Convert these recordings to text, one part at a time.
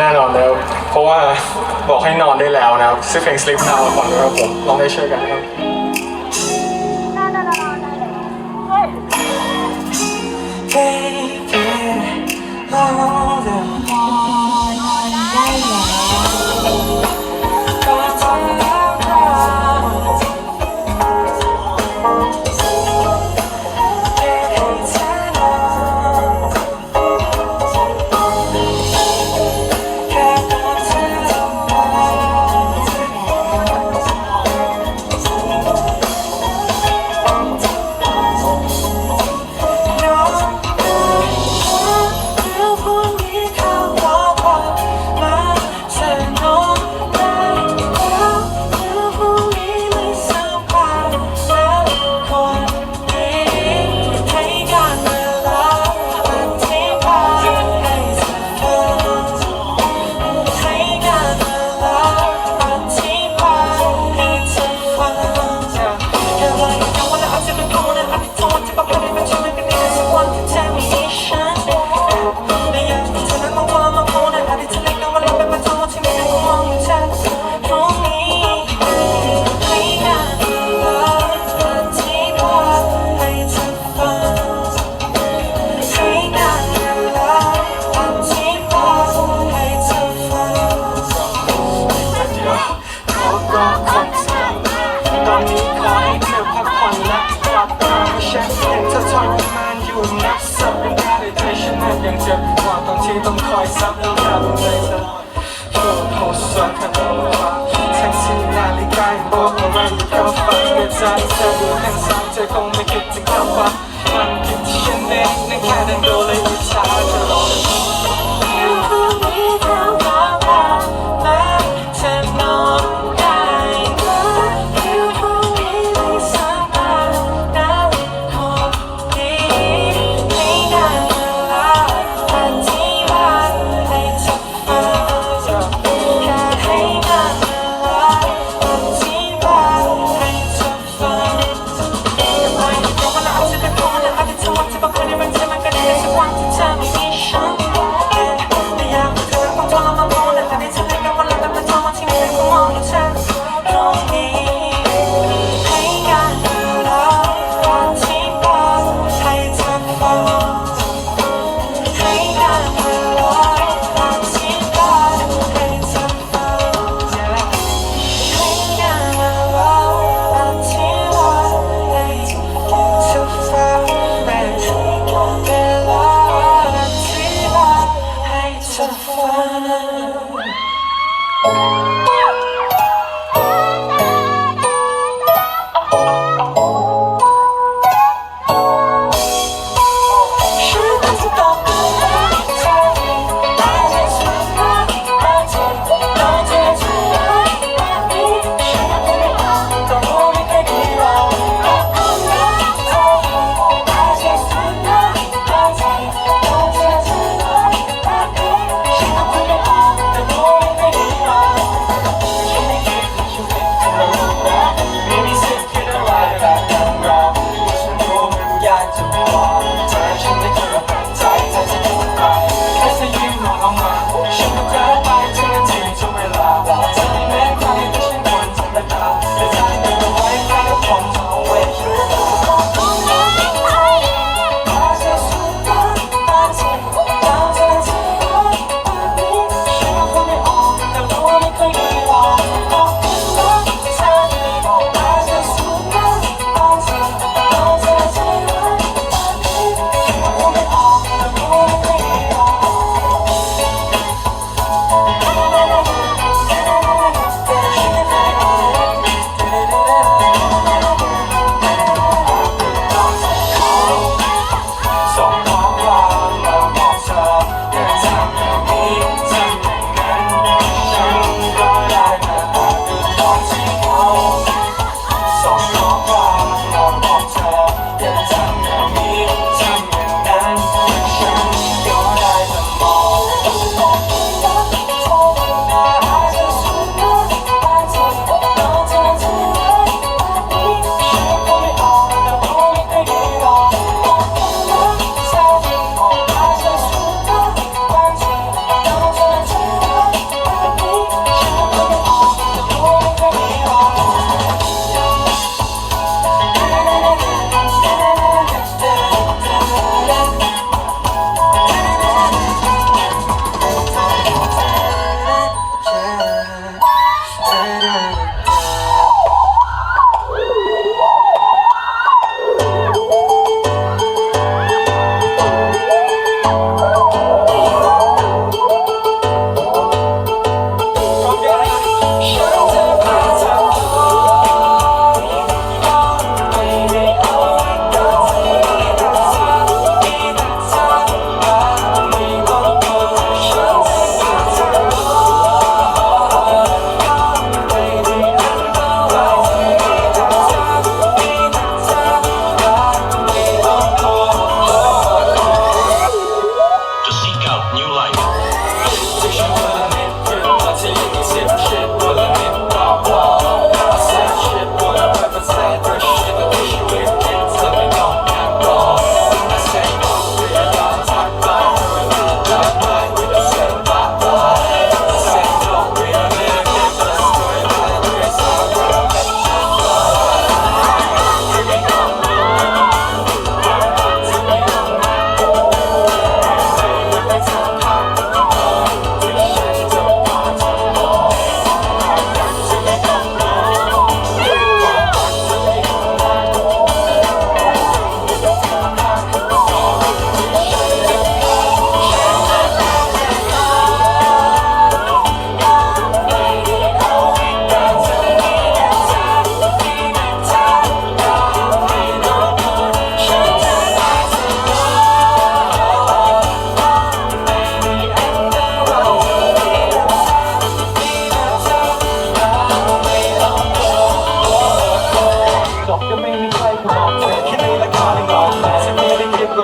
แน่นอนแล้วเพราะว่าบอกให้นอนได้แล้วนะครับซื้อเพลง Sleep Now ก่อนนครับผมลองได้ช่วยกันนะครับ Baby, ใจสะดุดแห่งสามใจข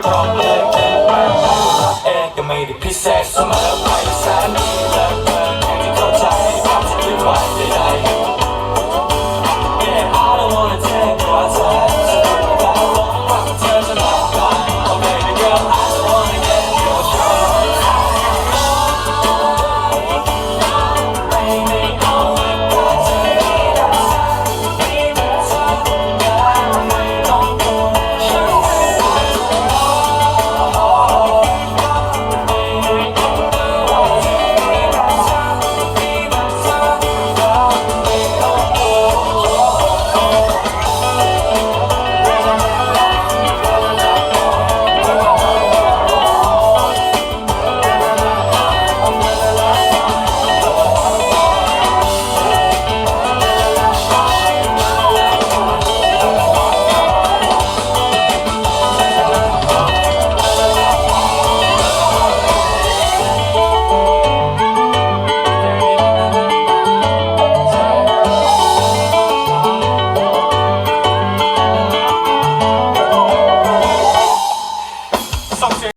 i Egg made it piss ass some other